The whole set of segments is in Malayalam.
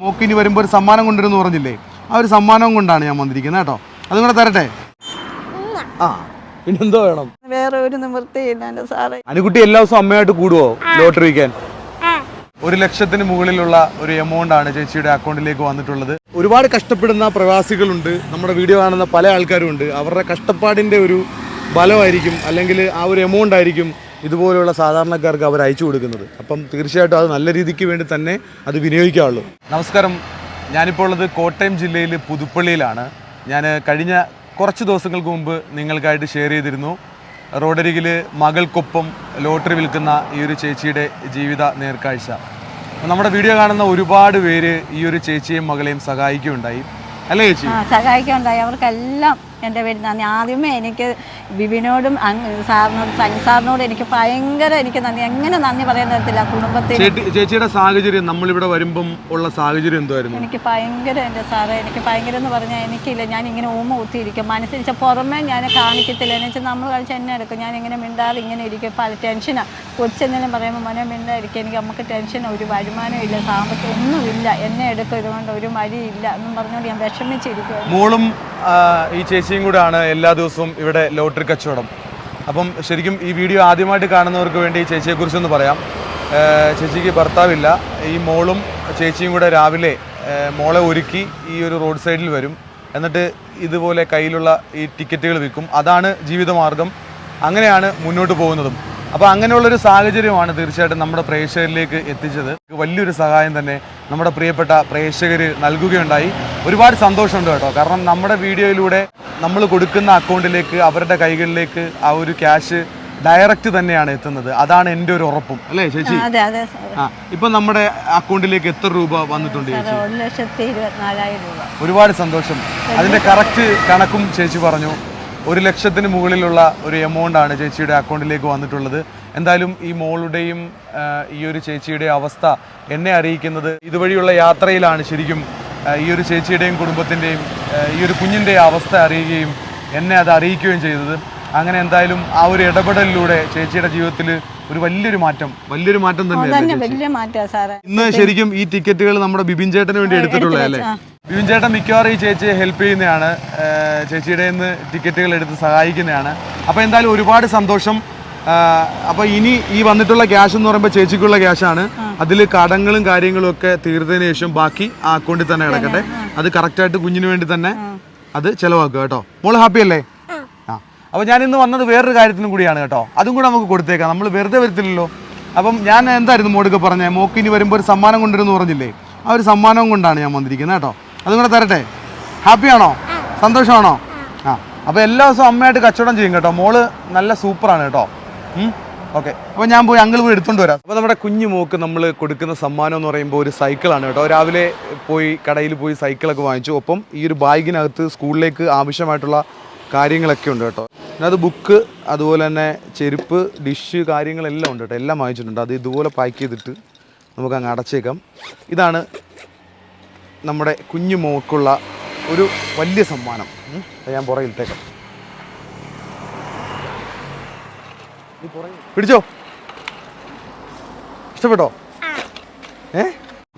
മോക്കിനി വരുമ്പോൾ ഒരു സമ്മാനം കൊണ്ടുവരുമെന്ന് പറഞ്ഞില്ലേ? ആ ഒരു സമ്മാനം കൊണ്ടാണ് ഞാൻ വന്നിരിക്കുന്നത് കേട്ടോ. അതും കൂടെ തരട്ടെ? ആ. പിന്നെന്തോ വേണം? വേറെ ഒരു നിവൃത്തിയില്ല എന്റെ സാറേ. അനുകുട്ടി എല്ലാ ദിവസവും അമ്മയായിട്ട് കൂടുവോ? ലോട്ടറി വയ്ക്കാൻ? ഒരു ലക്ഷത്തിന് മുകളിലുള്ള ഒരു എമൗണ്ട് ആണ് ചേച്ചിയുടെ അക്കൗണ്ടിലേക്ക് വന്നിട്ടുള്ളത്. ഒരുപാട് കഷ്ടപ്പെടുന്ന പ്രവാസികളുണ്ട്. നമ്മുടെ വീഡിയോ കാണുന്ന പല ആൾക്കാരും ഉണ്ട് അവരുടെ കഷ്ടപ്പാടിന്റെ ഒരു ബലമായിരിക്കും അല്ലെങ്കിൽ ആ ഒരു എമൗണ്ട് ആയിരിക്കും ഇതുപോലെയുള്ള സാധാരണക്കാർക്ക് അവർ അയച്ചു കൊടുക്കുന്നത്. അപ്പം തീർച്ചയായിട്ടും അത് നല്ല രീതിക്ക് വേണ്ടി തന്നെ അത് വിനിയോഗിക്കാവുള്ളൂ നമസ്കാരം. ഞാനിപ്പോൾ ഉള്ളത് കോട്ടയം ജില്ലയിൽ പുതുപ്പള്ളിയിലാണ്. ഞാൻ കഴിഞ്ഞ കുറച്ച് ദിവസങ്ങൾക്ക് മുമ്പ് നിങ്ങൾക്കായിട്ട് ഷെയർ ചെയ്തിരുന്നു. റോഡരികിൽ മകൾക്കൊപ്പം ലോട്ടറി വിൽക്കുന്ന ഈ ഒരു ചേച്ചിയുടെ ജീവിത നേർക്കാഴ്ച. അപ്പോൾ നമ്മുടെ വീഡിയോ കാണുന്ന ഒരുപാട് പേര് ഈ ഒരു ചേച്ചിയെയും മകളെയും സഹായിക്കുകയുണ്ടായി. അല്ലേ ചേച്ചി? സഹായിക്കുകയുണ്ടായി. അവർക്കെല്ലാം എന്റെ പേര് നന്ദി. ആദ്യമേ എനിക്ക് ബിബിനോടും സാറിനോടും സനി സാറിനോടും എനിക്ക് ഭയങ്കര എനിക്ക് നന്ദി. എങ്ങനെ നന്ദി പറയാൻ തരത്തില്ല കുടുംബത്തിൽ? ചേച്ചിയുടെ സാഹചര്യം നമ്മളിവിടെ വരുമ്പം ഉള്ള സാഹചര്യം എന്തായിരുന്നു? എനിക്ക് ഭയങ്കര എന്റെ സാറേ എനിക്ക് ഭയങ്കര എന്ന് പറഞ്ഞാൽ എനിക്കില്ല. ഞാൻ ഇങ്ങനെ ഊമ കുത്തിയിരിക്കും മനസ്സിൽ പുറമേ ഞാൻ കാണിക്കത്തില്ല. എന്ന് വെച്ചാൽ നമ്മൾ കളിച്ച് എന്നെ എടുക്കും. ഞാൻ ഇങ്ങനെ മിണ്ടാതെ ഇങ്ങനെ ഇരിക്കും. പല ടെൻഷനാണ് കൊച്ചെന്തെങ്കിലും പറയുമ്പോൾ മോനെ മിണ്ടായിരിക്കും എനിക്ക് നമുക്ക് ടെൻഷൻ ഒരു വരുമാനം ഇല്ല. സാമ്പത്തികം ഒന്നുമില്ല. എന്നെ എടുക്കും. ഇതുകൊണ്ട് ഒരു വഴിയില്ല എന്നും പറഞ്ഞുകൊണ്ട് ഞാൻ വിഷമിച്ചിരിക്കും മോളും ഈ ഈ ചേച്ചിയും കൂടെ ആണ് എല്ലാ ദിവസവും ഇവിടെ ലോട്ടറി കച്ചവടം. അപ്പം ശരിക്കും ഈ വീഡിയോ ആദ്യമായിട്ട് കാണുന്നവർക്ക് വേണ്ടി ചേച്ചിയെക്കുറിച്ചൊന്ന് പറയാം. ചേച്ചിക്ക് ഭർത്താവില്ല. ഈ മോളും ചേച്ചിയും കൂടെ രാവിലെ മോളെ ഒരുക്കി ഈ ഒരു റോഡ് സൈഡിൽ വരും. എന്നിട്ട് ഇതുപോലെ കയ്യിലുള്ള ഈ ടിക്കറ്റുകൾ വിൽക്കും. അതാണ് ജീവിതമാർഗം. അങ്ങനെയാണ് മുന്നോട്ട് പോകുന്നതും. അപ്പോൾ അങ്ങനെയുള്ളൊരു സാഹചര്യമാണ് തീർച്ചയായിട്ടും നമ്മുടെ പ്രേക്ഷകരിലേക്ക് എത്തിച്ചത്. വലിയൊരു സഹായം തന്നെ നമ്മുടെ പ്രിയപ്പെട്ട പ്രേക്ഷകർ നൽകുകയുണ്ടായി. ഒരുപാട് സന്തോഷമുണ്ട് കേട്ടോ. കാരണം നമ്മുടെ വീഡിയോയിലൂടെ നമ്മൾ കൊടുക്കുന്ന അക്കൗണ്ടിലേക്ക് അവരുടെ കൈകളിലേക്ക് ആ ഒരു ക്യാഷ് ഡയറക്റ്റ് തന്നെയാണ് എത്തുന്നത്. അതാണ് എന്റെ ഒരു ഉറപ്പും. അല്ലേ ചേച്ചി? ആ ഇപ്പം നമ്മുടെ അക്കൗണ്ടിലേക്ക് എത്ര രൂപ വന്നിട്ടുണ്ട് ചേച്ചി? ഒരുപാട് സന്തോഷം. അതിന്റെ കറക്റ്റ് കണക്കും ചേച്ചി പറഞ്ഞു. ഒരു ലക്ഷത്തിന് മുകളിലുള്ള ഒരു എമൗണ്ട് ആണ് ചേച്ചിയുടെ അക്കൗണ്ടിലേക്ക് വന്നിട്ടുള്ളത്. എന്തായാലും ഈ മോളുടെയും ഈ ഒരു ചേച്ചിയുടെയും അവസ്ഥ എന്നെ അറിയിക്കുന്നത് ഇതുവഴിയുള്ള യാത്രയിലാണ് ശരിക്കും ഈ ഒരു ചേച്ചിയുടെയും കുടുംബത്തിന്റെയും ഈ ഒരു കുഞ്ഞിന്റെ അവസ്ഥ അറിയുകയും എന്നെ അത് അറിയിക്കുകയും ചെയ്തത്. അങ്ങനെ എന്തായാലും ആ ഒരു ഇടപെടലിലൂടെ ചേച്ചിയുടെ ജീവിതത്തിൽ ഒരു വലിയൊരു മാറ്റം വലിയൊരു മാറ്റം തന്നെ ഇന്ന് ശരിക്കും ഈ ടിക്കറ്റുകൾ നമ്മുടെ ബിബിൻ ചേട്ടന് വേണ്ടി എടുത്തിട്ടുള്ളത് അല്ലേ ആ. ബിബിൻ ചേട്ടൻ മിക്കവാറും ഈ ചേച്ചിയെ ഹെൽപ്പ് ചെയ്യുന്നതാണ് ചേച്ചിയുടെ നിന്ന് ടിക്കറ്റുകൾ എടുത്ത് സഹായിക്കുന്നതാണ്. അപ്പോൾ എന്തായാലും ഒരുപാട് സന്തോഷം. അപ്പോൾ ഇനി ഈ വന്നിട്ടുള്ള ക്യാഷ് എന്ന് പറയുമ്പോൾ ചേച്ചിക്കുള്ള ക്യാഷാണ് അതിൽ കടങ്ങളും കാര്യങ്ങളും ഒക്കെ തീർത്തതിന് ശേഷം ബാക്കി ആ അക്കൗണ്ടിൽ തന്നെ കിടക്കട്ടെ. അത് കറക്റ്റായിട്ട് കുഞ്ഞിന് വേണ്ടി തന്നെ അത് ചിലവാക്കുക കേട്ടോ. മോൾ ഹാപ്പി അല്ലേ? ആ. അപ്പോൾ ഞാൻ ഇന്ന് വന്നത് വേറൊരു കാര്യത്തിനും കൂടിയാണ് കേട്ടോ. അതും കൂടെ നമുക്ക് കൊടുത്തേക്കാം. നമ്മൾ വെറുതെ വരത്തില്ലല്ലോ. അപ്പം ഞാൻ എന്തായിരുന്നു മോടൊക്കെ പറഞ്ഞത് മോക്ക് ഇനി വരുമ്പോൾ ഒരു സമ്മാനം കൊണ്ടുവരുമെന്ന് പറഞ്ഞില്ലേ? ആ ഒരു സമ്മാനം കൊണ്ടാണ് ഞാൻ വന്നിരിക്കുന്നത് കേട്ടോ. അതും കൂടെ തരട്ടെ? ഹാപ്പിയാണോ? സന്തോഷമാണോ? ആ. അപ്പോൾ എല്ലാ ദിവസവും അമ്മയായിട്ട് കച്ചവടം ചെയ്യും കേട്ടോ. മോൾ നല്ല സൂപ്പറാണ് കേട്ടോ. ഓക്കെ. അപ്പോൾ ഞാൻ പോയി അങ്കിൾ പോയി എടുത്തുകൊണ്ട് വരാം. അപ്പോൾ നമ്മുടെ കുഞ്ഞു മോക്ക് നമ്മൾ കൊടുക്കുന്ന സമ്മാനം എന്ന് പറയുമ്പോൾ ഒരു സൈക്കിളാണ് കേട്ടോ. രാവിലെ പോയി കടയിൽ പോയി സൈക്കിളൊക്കെ വാങ്ങിച്ചു. ഒപ്പം ഈ ഒരു ബാഗിനകത്ത് സ്കൂളിലേക്ക് ആവശ്യമായിട്ടുള്ള കാര്യങ്ങളൊക്കെ ഉണ്ട് കേട്ടോ. അത് ബുക്ക് അതുപോലെ തന്നെ ചെരുപ്പ് ഡിഷ് കാര്യങ്ങളെല്ലാം ഉണ്ട് കേട്ടോ. എല്ലാം വാങ്ങിച്ചിട്ടുണ്ട്. അത് ഇതുപോലെ പാക്ക് ചെയ്തിട്ട് നമുക്ക് അങ്ങ് അടച്ചേക്കാം. ഇതാണ് നമ്മുടെ കുഞ്ഞു മോക്കുള്ള ഒരു വലിയ സമ്മാനം. ഞാൻ പുറകിലത്തേക്ക് പിടിച്ചോ? ഇഷ്ടപ്പെട്ടോ? ഏ?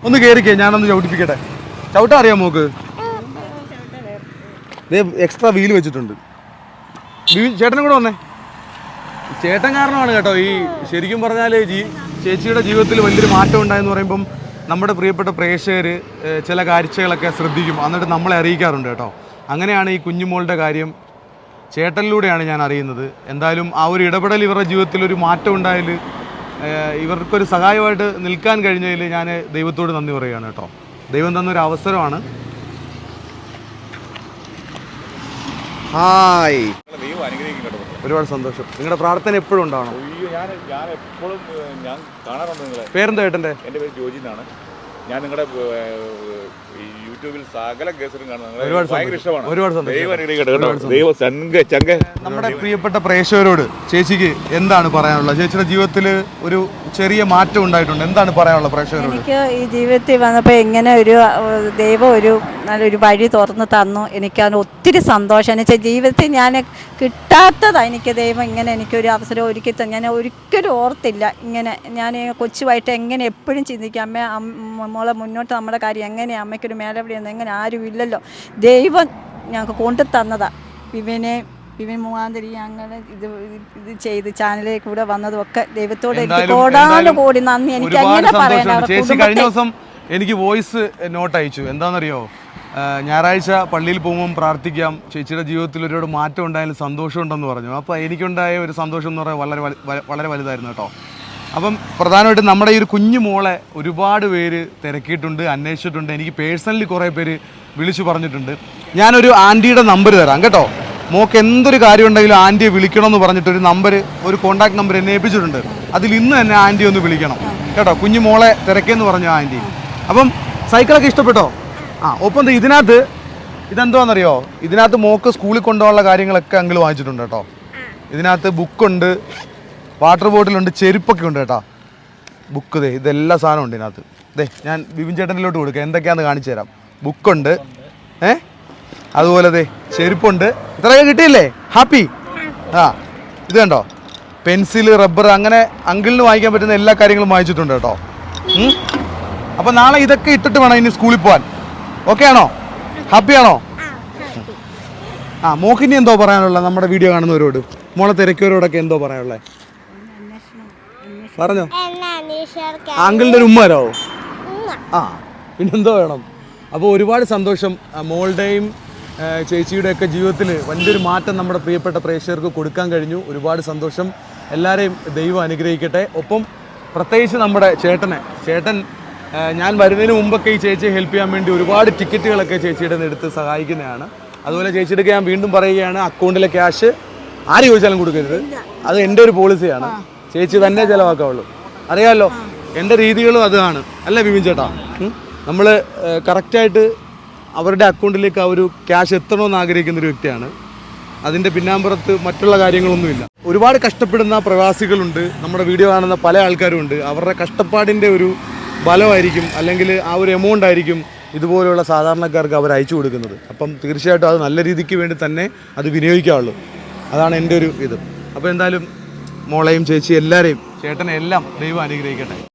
ഒന്ന് കയറിക്കേ ഞാനൊന്ന് ചവിട്ടിപ്പിക്കട്ടെ. ചവിട്ടാ അറിയാം മോക്ക്? എക്സ്ട്രാ വീൽ വെച്ചിട്ടുണ്ട്. ചേട്ടനും കൂടെ വന്നേ. ചേട്ടൻ കാരണമാണ് കേട്ടോ ഈ ശരിക്കും പറഞ്ഞാൽ ചേച്ചിയുടെ ജീവിതത്തിൽ വലിയൊരു മാറ്റം ഉണ്ടായെന്ന് പറയുമ്പം നമ്മുടെ പ്രിയപ്പെട്ട പ്രേക്ഷകർ ചില കാഴ്ചകളൊക്കെ ശ്രദ്ധിക്കും. എന്നിട്ട് നമ്മളെ അറിയിക്കാറുണ്ട് കേട്ടോ. അങ്ങനെയാണ് ഈ കുഞ്ഞുമോളുടെ കാര്യം. ചേട്ടനിലൂടെയാണ് ഞാൻ അറിയുന്നത്. എന്തായാലും ആ ഒരു ഇടപെടൽ ഇവരുടെ ജീവിതത്തിൽ ഒരു മാറ്റം ഉണ്ടായതിൽ ഇവർക്കൊരു സഹായമായിട്ട് നിൽക്കാൻ കഴിഞ്ഞതിൽ ഞാൻ ദൈവത്തോട് നന്ദി പറയുകയാണ് കേട്ടോ. ദൈവം തന്നൊരു അവസരമാണ്. ഹായ്. ഒരുപാട് സന്തോഷം. നിങ്ങളുടെ പ്രാർത്ഥന എപ്പോഴും ഉണ്ടാവണം. അയ്യോ ഞാൻ ഞാൻ എപ്പോഴും ഞാൻ കാണാറുണ്ട് നിങ്ങളെ. പേരെന്താ ഏട്ടന്റെ? എന്റെ പേര് ജോജി എന്നാണ് ഞാൻ നിങ്ങളുടെ യൂട്യൂബിൽ സകല കേസിലും കാണുന്നത് നമ്മുടെ പ്രിയപ്പെട്ട പ്രേക്ഷകരോട് ചേച്ചിക്ക് എന്താണ് പറയാനുള്ളത്? ചേച്ചിയുടെ ജീവിതത്തിൽ ഒരു ചെറിയ മാറ്റം ഉണ്ടായിട്ടുണ്ട്. എന്താണ് പറയാനുള്ളത് പ്രേക്ഷകരോട്? എനിക്ക് ഈ ജീവിതത്തിൽ വന്നപ്പോൾ എങ്ങനെ ഒരു ദൈവം ഒരു നല്ലൊരു വഴി തുറന്ന് തന്നു. എനിക്ക് അതിന് ഒത്തിരി സന്തോഷം. എന്ന് വെച്ചാൽ ജീവിതത്തിൽ ഞാൻ കിട്ടാത്തതാണ് എനിക്ക് ദൈവം ഇങ്ങനെ എനിക്കൊരു അവസരം ഒരുക്കി തന്നെ. ഞാൻ ഒരിക്കലും ഓർത്തില്ല ഇങ്ങനെ ഞാൻ കൊച്ചുമായിട്ട് എങ്ങനെ എപ്പോഴും ചിന്തിക്കാം അമ്മ മോളെ മുന്നോട്ട് നമ്മുടെ കാര്യം എങ്ങനെയാണ് അമ്മയ്ക്കൊരു മേലവിടെയൊന്നും എങ്ങനെ ആരും ഇല്ലല്ലോ. ദൈവം ഞങ്ങൾക്ക് കൊണ്ടു തന്നതാ. വിവിനെ വിവിൻ മുഖാന്തരി അങ്ങനെ ഇത് ഇത് ചെയ്ത് ചാനലിൽ കൂടെ വന്നതും ഒക്കെ ദൈവത്തോട് എനിക്ക് കോടാനു കോടി നന്ദി. എനിക്ക് അങ്ങനെ പറയാൻ ചേച്ചി കഴിഞ്ഞ ദിവസം എനിക്ക് വോയിസ് നോട്ട് അയച്ചു എന്താണെന്നറിയോ ഞായറാഴ്ച പള്ളിയിൽ പോകുമ്പോൾ പ്രാർത്ഥിക്കാം. ചേച്ചിയുടെ ജീവിതത്തിൽ ഒരുപാട് മാറ്റം ഉണ്ടായാലും സന്തോഷമുണ്ടെന്ന് പറഞ്ഞു. അപ്പോൾ എനിക്കുണ്ടായ ഒരു സന്തോഷം എന്ന് പറയാൻ വളരെ വളരെ വലുതായിരുന്നു കേട്ടോ. അപ്പം പ്രധാനമായിട്ടും നമ്മുടെ ഈ ഒരു കുഞ്ഞു മോളെ ഒരുപാട് പേര് തിരക്കിയിട്ടുണ്ട് അന്വേഷിച്ചിട്ടുണ്ട്. എനിക്ക് പേഴ്സണലി കുറേ പേര് വിളിച്ചു പറഞ്ഞിട്ടുണ്ട്. ഞാനൊരു ആന്റിയുടെ നമ്പർ തരാം കേട്ടോ. മോക്ക് എന്തൊരു കാര്യം ഉണ്ടെങ്കിലും ആന്റിയെ വിളിക്കണമെന്ന് പറഞ്ഞിട്ട് ഒരു നമ്പർ ഒരു കോൺടാക്ട് നമ്പർ എന്നെ ഏൽപ്പിച്ചിട്ടുണ്ട്. അതിൽ ഇന്ന് തന്നെ ആന്റി ഒന്ന് വിളിക്കണം. കേട്ടോ കുഞ്ഞു മോളെ തിരക്കേന്ന് പറഞ്ഞു ആന്റി. അപ്പം സൈക്കിളൊക്കെ ഇഷ്ടപ്പെട്ടോ? ആ ഒപ്പം ഇതിനകത്ത് ഇതെന്തോന്നറിയോ ഇതിനകത്ത് മോക്ക് സ്കൂളിൽ കൊണ്ടുപോകാനുള്ള കാര്യങ്ങളൊക്കെ അങ്കിൾ വാങ്ങിച്ചിട്ടുണ്ട് കേട്ടോ. ഇതിനകത്ത് ബുക്കുണ്ട് വാട്ടർ ബോട്ടിലുണ്ട് ചെരുപ്പൊക്കെ ഉണ്ട് കേട്ടോ. ബുക്ക് ദേ ഇതെല്ലാ സാധനവും ഉണ്ട് ഇതിനകത്ത്. ദേ ഞാൻ ബിബിൻ ചേട്ടനിലോട്ട് കൊടുക്കാം. എന്തൊക്കെയാണെന്ന് കാണിച്ചു തരാം. ബുക്കുണ്ട് ഏ? അതുപോലെ ദേ ചെരുപ്പുണ്ട്. ഇത്രയൊക്കെ കിട്ടിയില്ലേ? ഹാപ്പി ആ ഇത് കണ്ടോ? പെൻസിൽ റബ്ബർ അങ്ങനെ അങ്കിളിന് വാങ്ങിക്കാൻ പറ്റുന്ന എല്ലാ കാര്യങ്ങളും വാങ്ങിച്ചിട്ടുണ്ട് കേട്ടോ. അപ്പൊ നാളെ ഇതൊക്കെ ഇട്ടിട്ട് വേണം ഇനി സ്കൂളിൽ പോവാൻ. ഓക്കെ ആണോ? ഹാപ്പി ആണോ? ആ മോക്കിനി എന്തോ പറയാനുള്ള നമ്മുടെ വീഡിയോ കാണുന്നവരോട്. മോളെ തിരക്കിയവരോടൊക്കെ എന്തോ പറയാനുള്ളത്. പറഞ്ഞോ. അങ്കിളിന്റെ ഒരു ഉമ്മാരോ ആ പിന്നെന്തോ വേണം. അപ്പോൾ ഒരുപാട് സന്തോഷം മോളുടെയും ചേച്ചിയുടെ ചേച്ചിയുടെയൊക്കെ ജീവിതത്തിൽ വലിയൊരു മാറ്റം നമ്മുടെ പ്രിയപ്പെട്ട പ്രേക്ഷകർക്ക് കൊടുക്കാൻ കഴിഞ്ഞു. ഒരുപാട് സന്തോഷം. എല്ലാവരെയും ദൈവം അനുഗ്രഹിക്കട്ടെ. ഒപ്പം പ്രത്യേകിച്ച് നമ്മുടെ ചേട്ടനെ. ചേട്ടൻ ഞാൻ വരുന്നതിന് മുമ്പൊക്കെ ഈ ചേച്ചിയെ ഹെൽപ്പ് ചെയ്യാൻ വേണ്ടി ഒരുപാട് ടിക്കറ്റുകളൊക്കെ ചേച്ചിയുടെ എടുത്ത് സഹായിക്കുന്നതാണ്. അതുപോലെ ചേച്ചിയുടെ ഞാൻ വീണ്ടും പറയുകയാണ് അക്കൗണ്ടിലെ ക്യാഷ് ആര് ചോദിച്ചാലും കൊടുക്കരുത്. അത് എന്റെ ഒരു പോളിസിയാണ് ചേച്ചി തന്നെ ചിലവാക്കാവുള്ളൂ. അറിയാമല്ലോ എന്റെ രീതികളും അതാണ്. അല്ല ബിബിൻ ചേട്ടാ നമ്മൾ കറക്റ്റായിട്ട് അവരുടെ അക്കൗണ്ടിലേക്ക് ആ ഒരു ക്യാഷ് എത്തണമെന്ന് ആഗ്രഹിക്കുന്ന ഒരു വ്യക്തിയാണ്. അതിന്റെ പിന്നാമ്പുറത്ത് മറ്റുള്ള കാര്യങ്ങളൊന്നുമില്ല. ഒരുപാട് കഷ്ടപ്പെടുന്ന പ്രവാസികളുണ്ട്. നമ്മുടെ വീഡിയോ കാണുന്ന പല ആൾക്കാരും ഉണ്ട് അവരുടെ കഷ്ടപ്പാടിന്റെ ഒരു ബലമായിരിക്കും അല്ലെങ്കിൽ ആ ഒരു എമൗണ്ട് ആയിരിക്കും ഇതുപോലെയുള്ള സാധാരണക്കാർക്ക് അവർ അയച്ചു കൊടുക്കുന്നത്. അപ്പം തീർച്ചയായിട്ടും അത് നല്ല രീതിക്ക് വേണ്ടി തന്നെ അത് വിനിയോഗിക്കാവുള്ളൂ. അതാണ് എന്റെ ഒരു ഇത്. അപ്പോൾ എന്തായാലും മോളെയും ചേച്ചി എല്ലാവരെയും ചേട്ടനെ എല്ലാം ദൈവം അനുഗ്രഹിക്കട്ടെ.